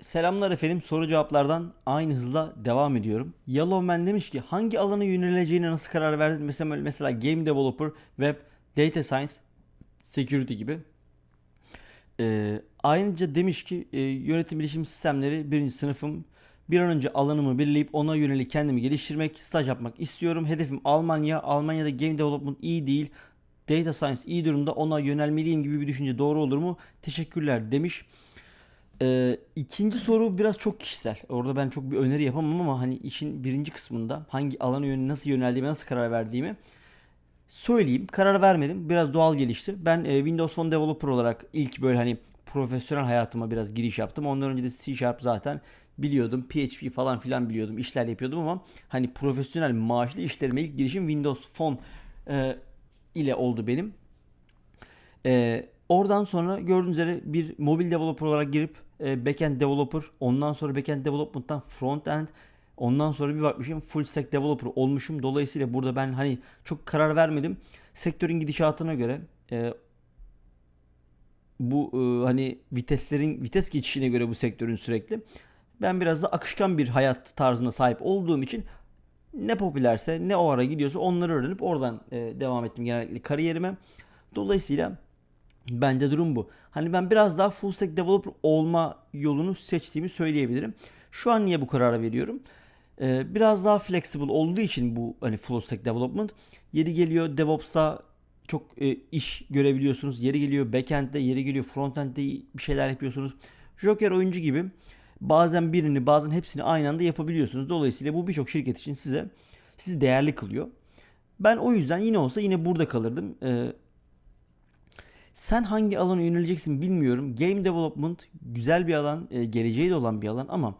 Selamlar efendim. Soru cevaplardan aynı hızla devam ediyorum. Yellow Man demiş ki hangi alana yöneleceğine nasıl karar verdin? Mesela, mesela game developer, web, data science, security gibi. Ee, ayrıca demiş ki e, yönetim bilişim sistemleri birinci sınıfım. Bir an önce alanımı belirleyip ona yönelik kendimi geliştirmek, staj yapmak istiyorum. Hedefim Almanya. Almanya'da game development iyi değil. Data science iyi durumda ona yönelmeliyim gibi bir düşünce doğru olur mu? Teşekkürler demiş. Ee, ikinci soru biraz çok kişisel. Orada ben çok bir öneri yapamam ama hani işin birinci kısmında hangi alana yön nasıl yöneldiğime, nasıl karar verdiğimi söyleyeyim. Karar vermedim. Biraz doğal gelişti. Ben e, Windows Phone Developer olarak ilk böyle hani profesyonel hayatıma biraz giriş yaptım. Ondan önce de C Sharp zaten biliyordum. PHP falan filan biliyordum. işler yapıyordum ama hani profesyonel maaşlı işlerime ilk girişim Windows Phone e, ile oldu benim. E, oradan sonra gördüğünüz üzere bir mobil developer olarak girip backend developer, ondan sonra backend development'tan frontend, ondan sonra bir bakmışım full stack developer olmuşum. Dolayısıyla burada ben hani çok karar vermedim. Sektörün gidişatına göre e, bu e, hani viteslerin vites geçişine göre bu sektörün sürekli ben biraz da akışkan bir hayat tarzına sahip olduğum için ne popülerse ne o ara gidiyorsa onları öğrenip oradan e, devam ettim genellikle kariyerime. Dolayısıyla bence durum bu. Hani ben biraz daha full stack developer olma yolunu seçtiğimi söyleyebilirim. Şu an niye bu kararı veriyorum? Ee, biraz daha flexible olduğu için bu hani full stack development. Yeri geliyor DevOps'ta çok e, iş görebiliyorsunuz. Yeri geliyor backend'de, yeri geliyor frontend'de bir şeyler yapıyorsunuz. Joker oyuncu gibi bazen birini bazen hepsini aynı anda yapabiliyorsunuz. Dolayısıyla bu birçok şirket için size sizi değerli kılıyor. Ben o yüzden yine olsa yine burada kalırdım. Ee, sen hangi alana yöneleceksin bilmiyorum. Game development güzel bir alan, e, geleceği de olan bir alan ama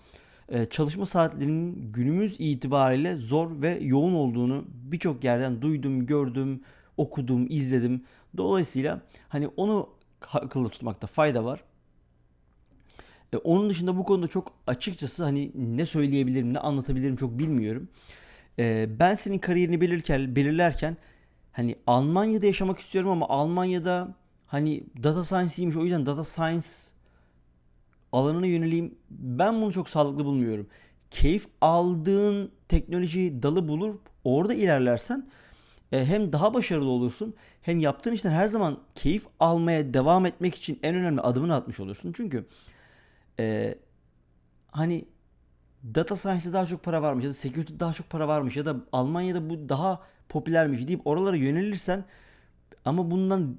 e, çalışma saatlerinin günümüz itibariyle zor ve yoğun olduğunu birçok yerden duydum, gördüm, okudum, izledim. Dolayısıyla hani onu akılda tutmakta fayda var. E, onun dışında bu konuda çok açıkçası hani ne söyleyebilirim, ne anlatabilirim çok bilmiyorum. Ben senin kariyerini belirlerken, belirlerken hani Almanya'da yaşamak istiyorum ama Almanya'da hani data science'iymiş o yüzden data science alanına yöneleyim. Ben bunu çok sağlıklı bulmuyorum. Keyif aldığın teknoloji dalı bulur orada ilerlersen e, hem daha başarılı olursun hem yaptığın işten her zaman keyif almaya devam etmek için en önemli adımını atmış olursun. Çünkü e, hani data science'de daha çok para varmış ya da security daha çok para varmış ya da Almanya'da bu daha popülermiş deyip oralara yönelirsen ama bundan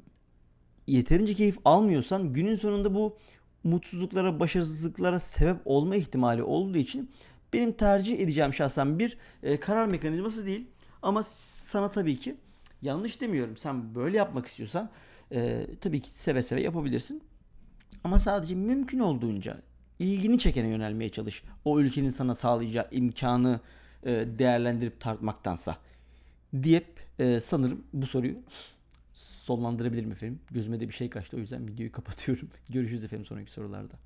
yeterince keyif almıyorsan günün sonunda bu mutsuzluklara, başarısızlıklara sebep olma ihtimali olduğu için benim tercih edeceğim şahsen bir e, karar mekanizması değil. Ama sana tabii ki yanlış demiyorum. Sen böyle yapmak istiyorsan e, tabii ki seve seve yapabilirsin. Ama sadece mümkün olduğunca ilgini çekene yönelmeye çalış. O ülkenin sana sağlayacağı imkanı e, değerlendirip tartmaktansa. Diyip e, sanırım bu soruyu sonlandırabilirim efendim. Gözüme de bir şey kaçtı o yüzden videoyu kapatıyorum. Görüşürüz efendim sonraki sorularda.